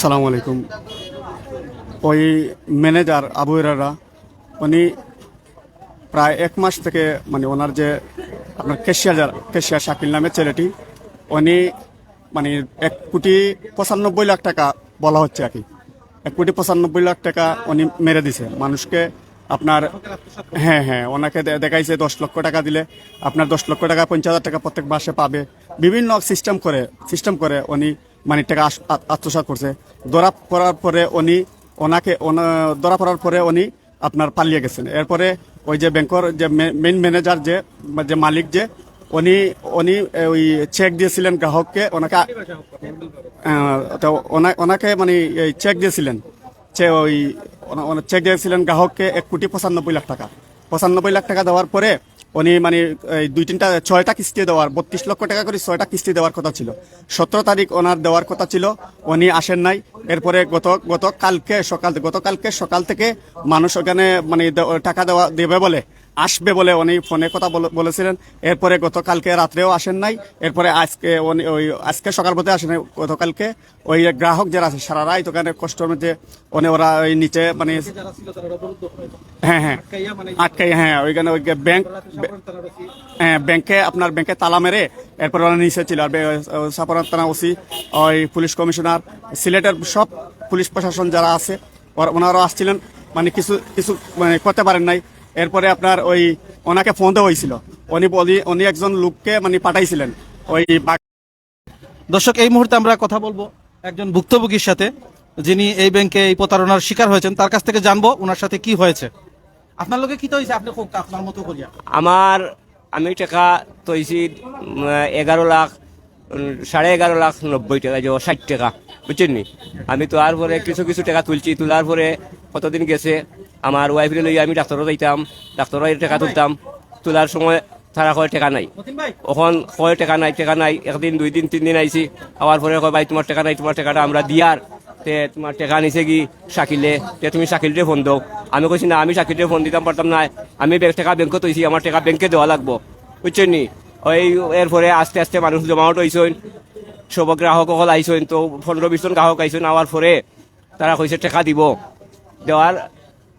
সালাম আলাইকুম ওই ম্যানেজার আবু এরারা উনি প্রায় এক মাস থেকে মানে ওনার যে আপনার কেশিয়ার যারা কেশিয়া শাকিল নামের ছেলেটি, উনি মানে এক কোটি পঁচানব্বই লাখ টাকা বলা হচ্ছে আর কি। এক কোটি পঁচানব্বই লাখ টাকা উনি মেরে দিছে। মানুষকে আপনার হ্যাঁ হ্যাঁ ওনাকে দেখাইছে দশ লক্ষ টাকা দিলে। আপনার দশ লক্ষ টাকা, পঞ্চাশ হাজার টাকা প্রত্যেক মাসে পাবে। বিভিন্ন সিস্টেম করে সিস্টেম করে উনি মানে টাকা আস- আ- আত্মসাৎ করছে। ধরা পড়ার পরে উনি ওনাকে ওনা- ধরা পড়ার পরে উনি আপনার পালিয়ে গেছেন। এরপরে ওই যে ব্যাংকর যে মেইন ম্যানেজার যে যে মালিক যে, উনি উনি ওই চেক দিয়েছিলেন গ্রাহককে, ওনাকে তো ওনা- ওনাকে মানে চেক দিয়েছিলেন। চে ওই চেক দিয়েছিলেন গ্রাহককে এক কোটি পঁচানব্বই লাখ টাকা। পঁচানব্বই লাখ টাকা দেওয়ার পরে উনি মানে দুই তিনটা, ছয়টা কিস্তি দেওয়ার, বত্রিশ লক্ষ টাকা করে ছয়টা কিস্তি দেওয়ার কথা ছিল। সতেরো তারিখ ওনার দেওয়ার কথা ছিল, উনি আসেন নাই। এরপরে গত গত কালকে সকাল, গতকালকে সকাল থেকে মানুষ ওখানে মানে টাকা দেওয়া, দেবে বলে। আসবে বলে উনি ফোনে কথা বলে- বলেছিলেন। এরপরে গতকালকে রাত্রেও আসেন নাই। এরপরে আজকে ওই আজকে সকাল পথে আসেন। গতকালকে ওই গ্রাহক যারা আছে সারা রাত ওখানে কষ্টের মধ্যে উনি ওরা ওই নিচে মানে হ্যাঁ হ্যাঁ। আটকাই হ্যাঁ ওইখানে ওই ব্যাংক হ্যাঁ ব্যাংকে আপনার ব্যাংকে তালা মেরে এরপরে ওরা নিচে ছিল। আর সাপার থানা ওসি ওই পুলিশ কমিশনার সিলেটের সব পুলিশ প্রশাসন যারা আছে ওরা- ওনারাও আসছিলেন। মানে কিছু কিছু মানে করতে পারেন নাই। এরপরে আপনার ওই ওনাকে ফোন দেওয়া হয়েছিল। উনি বলি উনি একজন লোককে মানে পাঠাইছিলেন। ওই দর্শক এই মুহূর্তে আমরা কথা বলব একজন ভুক্তভোগীর সাথে যিনি এই ব্যাংকে এই প্রতারণার শিকার হয়েছেন। তার কাছ থেকে জানব ওনার সাথে কি হয়েছে। আপনার লোকে কি তো হয়েছে আপনি খুব আপনার মতো করিয়া। আমার আমি টাকা তৈছি এগারো লাখ সাড়ে এগারো লাখ নব্বই টাকা যে ষাট টাকা বুঝছেন নি? আমি তোলার পরে কিছু কিছু টাকা তুলছি। তোলার পরে কতদিন গেছে? আমার ওয়াইফরে লইয়া আমি ডাক্তারও যাইতাম ডাক্তারও টাকা তুলতাম। তোলার সময় তারা কয় টাকা নাই। এখন কয় টাকা নাই টাকা নাই। একদিন দুই দিন তিন দিন আইছি। আবার পরে কয় ভাই তোমার টাকা নাই তোমার টাকাটা আমরা দিয়ার। তে তোমার টেকা নিছে কি? শাকিলে। তে তুমি শাকিলরে ফোন দাও। আমি কইছি না আমি শাকিলরে ফোন দিতাম পারতাম না। আমি ব্যাংক টাকা ব্যাংকে তৈছি আমার টাকা ব্যাংকে দেওয়া লাগবো। বুঝছেন নি? ওই এরপরে আস্তে আস্তে মানুষ জমাওট হইছেন। সব গ্রাহক সকল আইসেন তো পনেরো বিশ জন গ্রাহক আইসেন আওয়ার পরে তারা কইছে টাকা দিব। দেওয়ার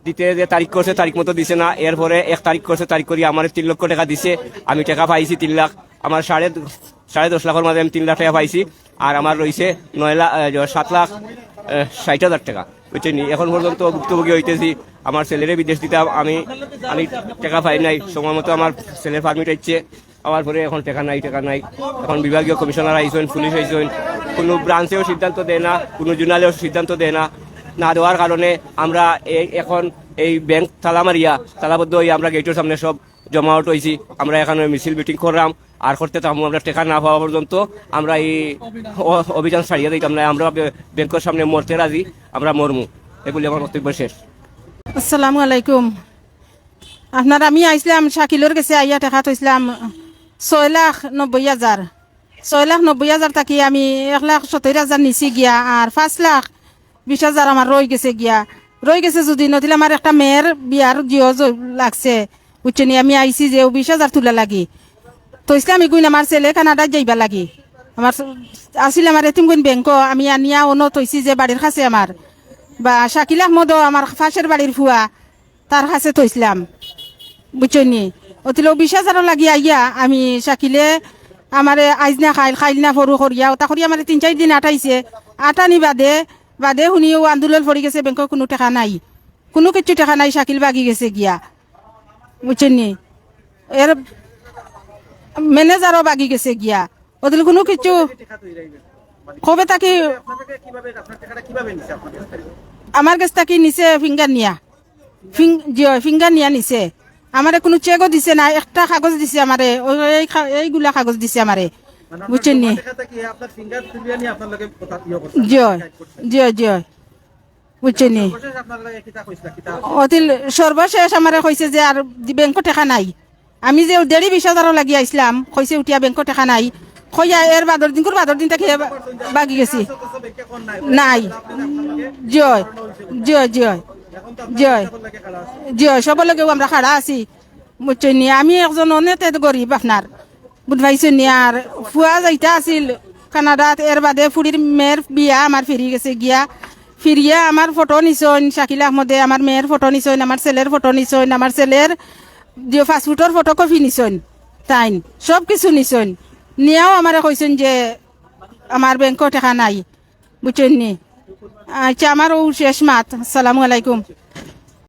দিতে যে তারিখ করছে, তারিখ মতো দিছে না। এরপরে এক তারিখ করছে, তারিখ করি আমার তিন লক্ষ টাকা দিছে। আমি টাকা পাইছি তিন লাখ। আমার সাড়ে সাড়ে দশ লাখের মাঝে আমি তিন লাখ টাকা পাইছি। আর আমার রয়েছে নয় লাখ সাত লাখ ষাট হাজার টাকা। বুঝছেন? এখন পর্যন্ত ভুক্তভোগী হইতেছি। আমার ছেলেরে বিদেশ দিতাম আমি আমি টাকা পাই নাই। সময় মতো আমার ছেলের পারমিট হচ্ছে আমার পরে এখন টাকা নাই টাকা নাই। এখন বিভাগীয় কমিশনার আইসেন পুলিশ আইসেন কোনো ব্রাঞ্চেও সিদ্ধান্ত দেয় না, কোনো জোনালেও সিদ্ধান্ত দেয় না। না দেওয়ার কারণে আমরা এখন এই ব্যাংক তালা মারিয়া, তালাবদ্ধ হয়ে আমরা গেটের সামনে সব জমাওট হয়েছি। আমরা এখানে মিছিল মিটিং করলাম। আর করতে থাকব আমরা টেকা না পাওয়া পর্যন্ত আমরা এই অভিযান ছাড়িয়ে দিতাম না। আমরা ব্যাংকের সামনে মরতে রাজি, আমরা মরমু। এগুলি আমার বক্তব্য শেষ। আসসালামু আলাইকুম। আপনার, আমি আইসলাম শাকিলোর কাছে, আইয়া টাকা থইছিলাম ছয় লাখ নব্বই হাজার। ছয় লাখ নব্বই হাজার থাকি আমি এক লাখ সত্তর হাজার নিছি গিয়া, আর পাঁচ লাখ বিশ হাজার আমার রয়ে গেছে গিয়া। রয়ে গেছে যদি নদিলে আমার একটা মেয়ের বিয়ার জিও লাগছে। বুঝছেনি আমি আইছি যে বিশ হাজার তুলা লাগি। তইসলে আমি গুণ আমার ছেলে কানাডায় যাইবা লাগি। আমার আসলে আমার এতিম গুণ ব্যাংক আমি আনিয়া অন্য তৈছি যে বাড়ির কাছে আমার। বা শাকিল আহমদও আমার ফাঁসের বাড়ির ফুয়া তার কাছে থইছিলাম বুঝছনি অতিল বিশ হাজারও লাগি আইয়া আমি শাকিলে আমারে আইজনা খাইল খাইল না করিয়া ওটা করি আমার তিন চার দিন আটাইছে আটানি বাদে বাদে শুনিও আন্দোলন পড়ি গেছে, বেংকৰ কোনো টাকা নাই। কোনো কিছু টাকা নাই, শাকিল বাগি গেছে গিয়া। বুঝছনি এর ম্যানেজারও বাগি গেছে গিয়া। ওদের কোনো কিছু কবে তাকি আমার কাছ থেকে নিছে ফিঙ্গার নিয়া। ফিঙ্গার নিয়া নিছে। আমারে কোনো চেকও দিছে না একটা কাগজ দিছে আমারে এই এইগুলা কাগজ দিছে আমারে বুঝছেন নি? জয় জয় জয় বুঝছেন নি? অতিল সর্বশেষ আমারে কইছে যে আর ব্যাংক টাকা নাই। আমি যে দেড়ি বিশ হাজারও লাগি আইসলাম কইছে উঠিয়া ব্যাংক টাকা নাই। কইয়া এর বাদর দিন বাদর দিন তাকে বাগি গেছি। নাই। জয় জয় জয় জয় জয় সবার লগেও আমরা খাড়া আছি। বুঝছেন নি? আমি একজন অনেক গরিব আপনার বুধবাইছেন নি আর? ফুয়া যাইতা আছিল। কানাডাত এর বাদে ফুরির মেয়ের বিয়া আমার ফিরি গেছে গিয়া। ফিরিয়া আমার ফটো নিছইন, শাকিল আহমদে আমার মেয়ের ফটো নিছইন আমার ছেলের ফটো নিছইন আমার ছেলের যে পাসপোর্টর ফটো কপি নিছইন, তাইন সব কিছু নিছইন। নিয়াও আমারে কইছেন যে আমার ব্যাংকও টাকা নাই বুঝছেন নি? আচ্ছা আমার ও শেষ মাত। আসসালামু আলাইকুম।